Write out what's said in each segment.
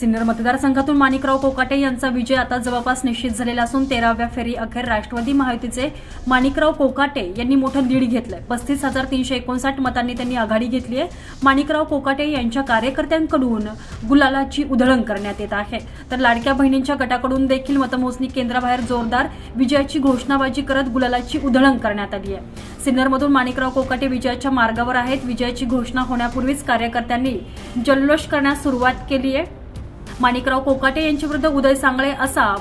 सिन्नर मतदारसंघातून माणिकराव कोकाटे यांचा विजय आता जवळपास निश्चित झालेला असून तेराव्या फेरी अखेर राष्ट्रवादी महायुतीचे माणिकराव कोकाटे यांनी मोठं लीड घेतलंय. पस्तीस हजार तीनशे एकोणसाठ मतांनी त्यांनी आघाडी घेतली आहे. माणिकराव कोकाटे यांच्या कार्यकर्त्यांकडून गुलालाची उधळण करण्यात येत आहे. तर लाडक्या बहिणींच्या गटाकडून देखील मतमोजणी केंद्राबाहेर जोरदार विजयाची घोषणाबाजी करत गुलालाची उधळण करण्यात आली आहे. सिन्नरमधून माणिकराव कोकाटे विजयाच्या मार्गावर आहेत. विजयाची घोषणा होण्यापूर्वीच कार्यकर्त्यांनी जल्लोष करण्यास सुरुवात केली आहे. माणिकराव कोकाटे यांच्याविरुद्ध उदय सांगळे असा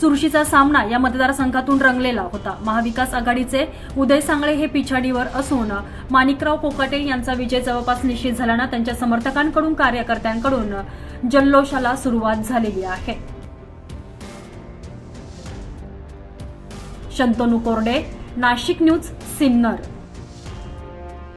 चुरशीचा सामना या मतदारसंघातून रंगलेला होता. महाविकास आघाडीचे उदय सांगळे हे पिछाडीवर असून माणिकराव कोकाटे यांचा विजय जवळपास निश्चित झाल्यानं त्यांच्या समर्थकांकडून कार्यकर्त्यांकडून जल्लोषाला सुरुवात झालेली आहे. शंतनू कोरडे नाशिक न्यूज सिन्नर.